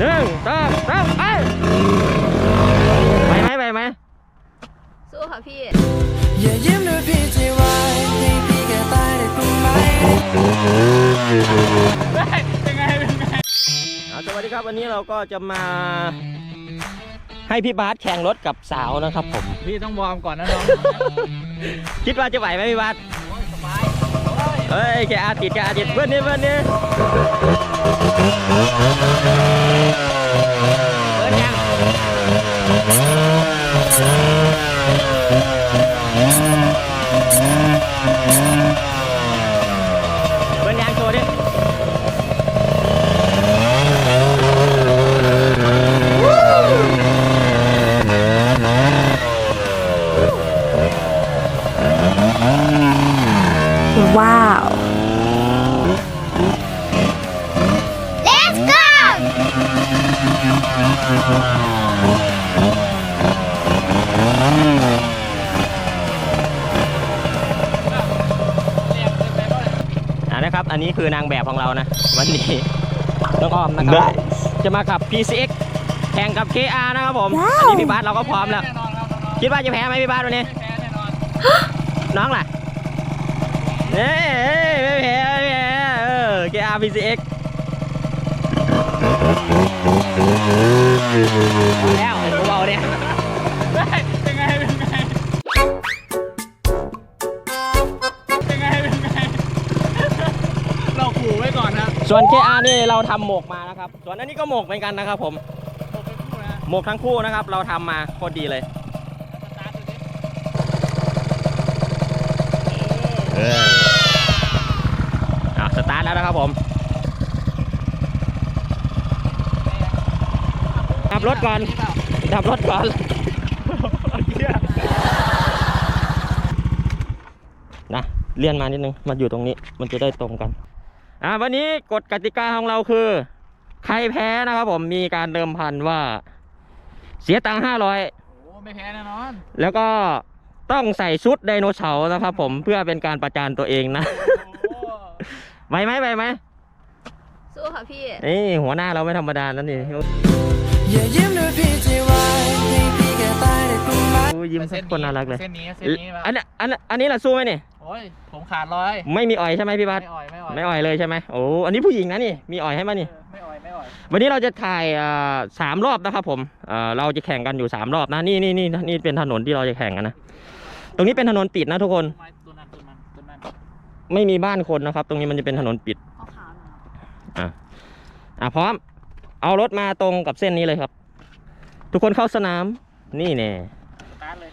หนึ่งสองสามไปไปไหมไปไหมสู้ค่ะพี่อย่ายิ้มด้วยพี่ที่วายให้พี่แกตายได้คุณไหมอ่าสวัสดีครับวันนี้เราก็จะมา ให้พี่บาสแข่งรถกับสาวนะครับผม พี่ต้องวอร์มก่อนนะน้อง คิดว่าจะไหวไหมพี่บาส เฮ้ยแกอาติดแกอาติดเพื่อนนี่เพื่อนนี่เพื่อนยัง ครับอันนี้คือนางแบบของเรานะ วันนี้น้องออมนะครับ จะมาขับ PCX แข่งกับ KR นะครับผมอันนี้พี่บาสเราก็พร้อมแล้วแน่นอนครับน้องคิดว่าจะแพ้ไหมพี่บาสวันนี้ไม่แพ้แน่นอนน้องล่ะเอ้ยไม่แพ้ไม่แพ้เออ KR PCX เอาแล้วไอ้กูเอาเนี่ย ส่วน KR นี่เราทำหมกมานะครับ ส่วนอันนี้ก็หมกเหมือนกันนะครับ ผม หมกทั้งคู่นะครับ เราทำมาโคตรดีเลยอะสตาร์ทแล้วนะครับผมดับรถก่อนดับรถก่อนนะเลื่อนมานิดนึงมาอยู่ตรงนี้มันจะได้ตรงกัน อ่าวันนี้กฎกติกาของเราคือ ใครแพ้นะครับผมมีการเดิมพันว่า เสียตังค์ห้าร้อยโอ้ไม่แพ้แน่นอน แล้วก็ต้องใส่ชุดไดโนเสาร์นะครับผมเพื่อเป็นการประจานตัวเองนะโอ้ไหวไหมไหวไหมสู้ค่ะพี่นี่หัวหน้าเราไม่ธรรมดานั่นนี่อย่ายิ้มด้วยพี่ที่วายให้พี่แกตายได้คุณไหมอู้ยิ้มสักคนน่ารักเลยเส้นนี้เส้นนี้แบบอันนี้อันนี้อันนี้ล่ะสู้ไหมนี่โอ้ยผมขาดร้อยไม่มีอ่อยใช่ไหมพี่บัสไม่อ่อยไม่อ่อยไม่อ่อยเลยใช่ไหมโอ้อันนี้ผู้หญิงนะนี่มีอ่อยให้มานี่เออไม่อ่อยไม่อ่อยวันนี้เราจะถ่ายอ่าสามรอบนะครับผมอ่าเราจะแข่งกันอยู่สามรอบนะนี่นี่นี่นี่เป็นถนนที่เราจะแข่งกันนะตรงนี้เป็นถนนปิดนะทุกคนไม้ตัวนั้นตัวนั้นตัวนั้นไม่มีบ้านคนนะครับ ตรงนี้มันจะเป็นถนนปิดเอาขาวหน่อยอะอะพร้อม เอารถมาตรงกับเส้นนี้เลยครับ ทุกคนเข้าสนามนี่แน่ สตาร์ทเลย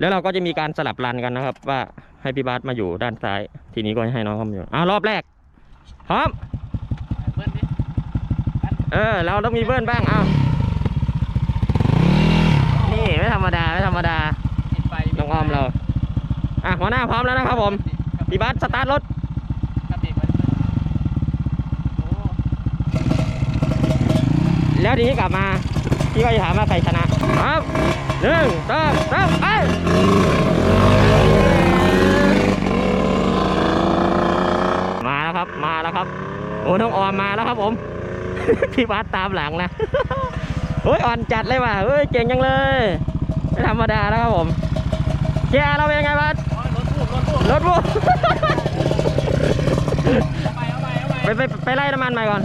แล้วเราก็จะมีการสลับรันกันนะครับ ว่าให้พี่บาสมาอยู่ด้านซ้าย ทีนี้ก็ให้น้องเขามาอยู่อ่ารอบแรกพร้อมเออ เราต้องมีเบิ้ลบ้างเอานี่ไม่ธรรมดาไม่ธรรมดาน้องออมเราอะหัวหน้าพร้อมแล้วนะครับผมพี่บาสสตาร์ทรถแล้วทีนี้กลับมาพี่ก็จะถามว่าใครชนะครับ หนึ่งสองสามไปมาแล้วครับมาแล้วครับ โอ้น้องออมมาแล้วครับผม พี่บาสตามหลังนะโอ้ยอ่อนจัดเลยว่ะเฮ้ยเก่งจังเลยไม่ธรรมดาแล้วครับผมแกเราเป็นยังไงบาสรถพูดรถบูเอาไปไปไปไล่น้ำมันมาก่อน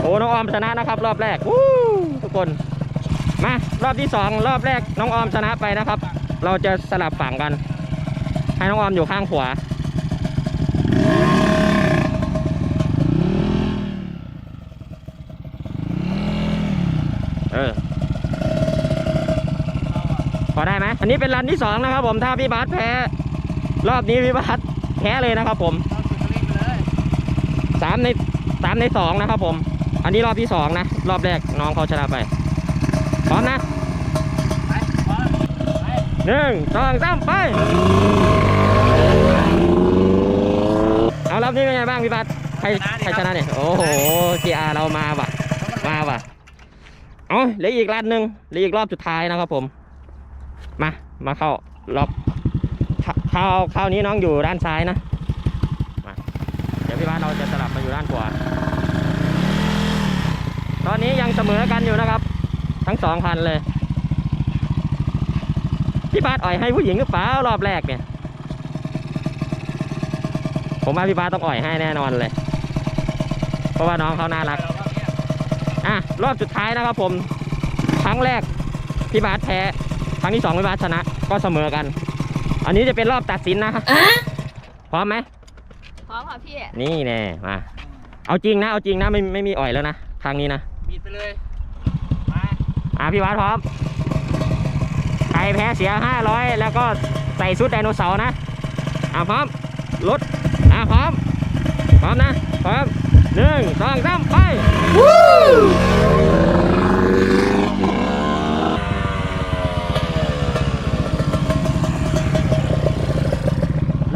โอ้น้องออมชนะนะครับ รอบแรกวู้ทุกคน มารอบที่สองรอบแรกน้องออมชนะไปนะครับ เราจะสลับฝั่งกัน ให้น้องออมอยู่ข้างขวาเออพอได้ไหมอันนี้เป็นรันที่สองนะครับ ผมถ้าพี่บาสแพ้ รอบนี้พี่บาสแพ้เลยนะครับ ผมสามในสามในสองนะครับ ผม อันนี้รอบที่สองนะรอบแรกน้องเขาชนะไป พร้อมนะไปไปไปหนึ่งสองสามไป เอารอบนี้เป็นไงบ้างพี่บัสใครใครชนะเนี่ย โอ้โหทีอาเรามาว่ะ มาว่ะ เอาเหลืออีกรอบหนึ่งเหลืออีกรอบสุดท้ายนะครับผม มา มาเข้ารอบเข้าเข้าเข้านี้น้องอยู่ด้านซ้ายนะ มา เดี๋ยวพี่บ้านเราจะสลับมาอยู่ด้านขวาเสมอกันอยู่นะครับ ทั้งสองคันเลย พี่บาสอ่อยให้ผู้หญิงหรือเปล่ารอบแรกเนี่ย ผมว่าพี่บาสต้องอ่อยให้แน่นอนเลย เพราะว่าน้องเขาน่ารักเราก็เนี่ยอะ รอบสุดท้ายนะครับผมครั้งแรกพี่บาสแพ้ครั้งที่สองพี่บาสชนะ ก็เสมอกัน อันนี้จะเป็นรอบตัดสินนะครับพร้อมไหมพร้อมค่ะพี่ นี่แน่มา เอาจริงนะ เอาจริงนะ ไม่ไม่มีอ่อยแล้วนะ ครั้งนี้นะ บีดไปเลยมา อะพี่บาสพร้อมใครแพ้เสียห้าร้อยแล้วก็ใส่ชุดไดโนเสาร์นะอะพร้อมรถอะพร้อม พร้อมนะพร้อมหนึ่งสองสามไป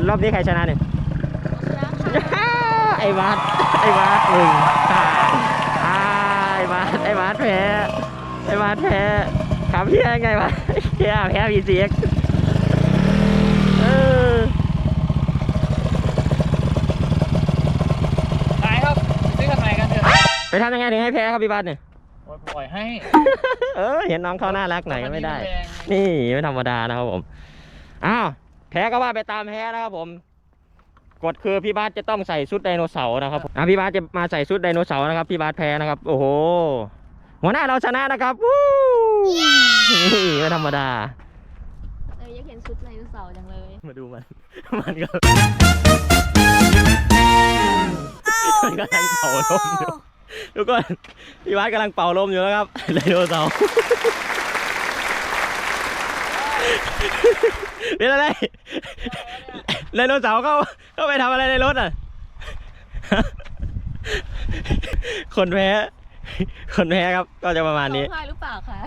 รอบนี้ใครชนะเนี่ยชนะค่ะไอ้บาสไอ้บาสมึงอ่าอ่าไอ้บาสไอ้บาสแพ้ ไอ้บาสแพ้ขับเพี้ยไงวะเพี้ยแพ้พีซีเอ็กเออขายครับซื้อกันไหนกันเถอะไปทำยังไงถึงให้แพ้ครับพี่บาสเนี่ย โอ้ยปล่อยให้เออเห็นน้องเขาน่ารักหน่อยก็ไม่ได้ แรงนี่ไม่ธรรมดานะครับผม อ้าวแพ้ก็ว่าไปตามแพ้นะครับผม กฎคือพี่บาสจะต้องใส่ชุดไดโนเสาร์นะครับอะพี่บาสจะมาใส่ชุดไดโนเสาร์นะครับพี่บาสแพ้นะครับ โอ้โห หัวหน้าเราชนะนะครับวู้นี่ไม่ธรรมดา เอออยากเห็นชุดไดโนเสาร์จังเลย มาดูมัน มันก็มันกำลังเป่าลมอยู่ทุกคนพี่บาสกำลังเป่าลมอยู่นะครับไดโนเสาร์เป็นอะไรไดโนเสาร์เข้าเข้าไปทำอะไรในรถอะ คนแพ้ คนแพ้ครับก็จะประมาณนี้ ร้องไห้หรือเปล่าคะ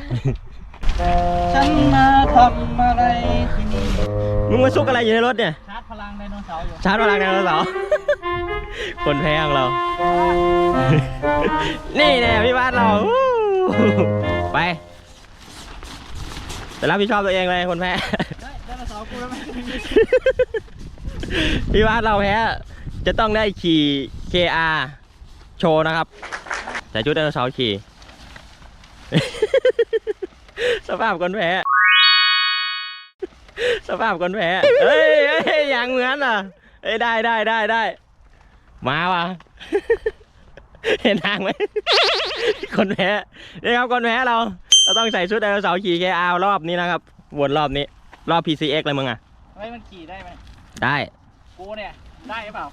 ฉันมาทำอะไรที่นี่มึงมาซุกอะไรอยู่ในรถเนี่ย ชาร์จพลังไดโนเสาร์อยู่ ชาร์จพลังไดโนเสาร์คนแพ้ของเรา นี่แน่พี่บ้านเราวู้ไป แต่รับผิดชอบตัวเองเลยคนแพ้ ได้ไดโนเสาร์กูแล้วไหมพี่บ้านเราแพ้จะต้องได้ขี่ KR โชว์นะครับใส่ชุดไดโนเสาร์ขี่ สภาพคนแพ้สภาพคนแพ้เฮ้ยเฮ้ยอย่างเหมือนอะเอ้ยได้ได้ได้ได้ มาว่ะ เห็นทางไหม คนแพ้นี่ครับคนแพ้เรา เราต้องใส่ชุดไดโนเสาร์ขี่ KR รอบนี้นะครับ วนรอบนี้ รอบ PCX เลยมึงอะ เฮ้ยมันขี่ได้ไหม ได้ กูเนี่ย ได้หรือเปล่า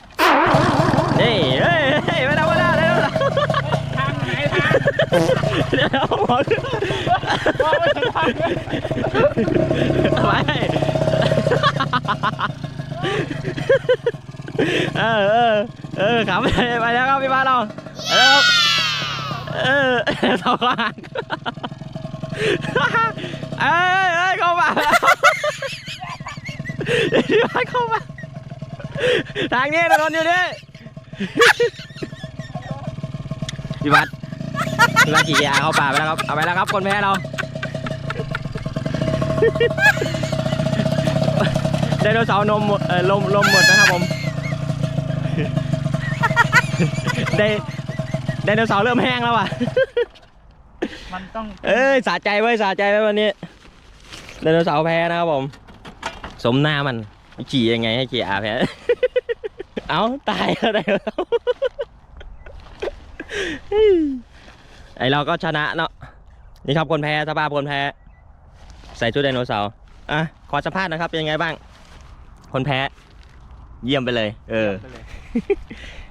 นี่เฮ้ยเฮ้ยไม่ธรรมดาเลยนะ ทางไหนทาง เดี๋ยวเอาหมอนว่าไม่ทางเลยไปเออเออเออขับไปแล้วครับพี่บ้านเราไปแล้วครับเออสองข้างเอ้ยเอ้ยเข้ามาพี่บ้านเข้ามาทางนี้ถนนอยู่นี่พี่บัส พี่บัสขี่ยาเข้าป่าไปแล้วครับ เอาไปแล้วครับ คนแพ้เรา ไดโนเสาร์นมหมดเออลมลมหมดนะครับผม ไดไดโนเสาร์เริ่มแห้งแล้วอะ มันต้องเอ้ยสะใจไว้ยสะใจไว้วันนี้ไดโนเสาร์แพ้นะครับผม สมหน้ามันขี่ยังไงให้ขี่อาแพ้ เอาตายแล้วไดโนเสาร์ ไอเราก็ชนะเนาะนี่ครับคนแพ้สภาพคนแพ้ ใส่ชุดไดโนเสาร์อะขอสัมภาษณ์นะครับเป็นยังไงบ้าง คนแพ้ เยี่ยมไปเลย เออไปเลย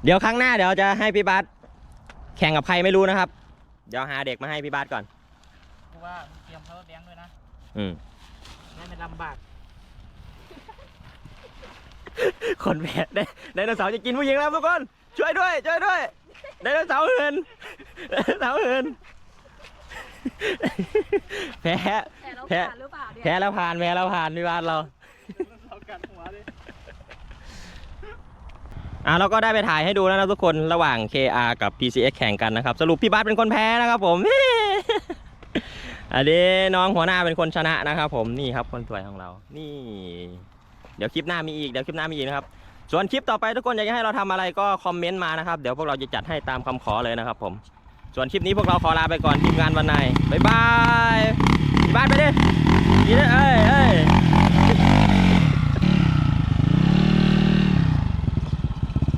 เดี๋ยวครั้งหน้าเดี๋ยวจะให้พี่บัสแข่งกับใครไม่รู้นะครับ เดี๋ยวหาเด็กมาให้พี่บัสก่อนเพราะว่าเตรียมเขาแบงค์ด้วยนะ อืมไม่เป็นลำบาก คนแพ้ได้ไดโนเสาร์จะกินผู้หญิงแล้วทุกคน ช่วยด้วย ช่วยด้วย ไดโนเสาร์เหินไดโนเสาร์เหินแพ้ แต่เราแพ้ ผ่านหรือเปล่าเนี่ยแพ้แล้วผ่านแพ้แล้วผ่านพี่บัสเราเรากัดหัวดิอะเราก็ได้ไปถ่ายให้ดูแล้วนะทุกคนระหว่าง KR กับ PCX แข่งกันนะครับ สรุปพี่บัสเป็นคนแพ้นะครับผม อันนี้น้องหัวหน้าเป็นคนชนะนะครับ ผมนี่ครับคนสวยของเรา นี่ เดี๋ยวคลิปหน้ามีอีกเดี๋ยวคลิปหน้ามีอีกนะครับ ส่วนคลิปต่อไปทุกคนอยากจะให้เราทำอะไรก็คอมเมนต์มานะครับ เดี๋ยวพวกเราจะจัดให้ตามคำขอเลยนะครับผม ส่วนคลิปนี้พวกเราขอลาไปก่อนทีมงานวันในบ๊ายบายบ้านไปดิเอ้ยเอ้ย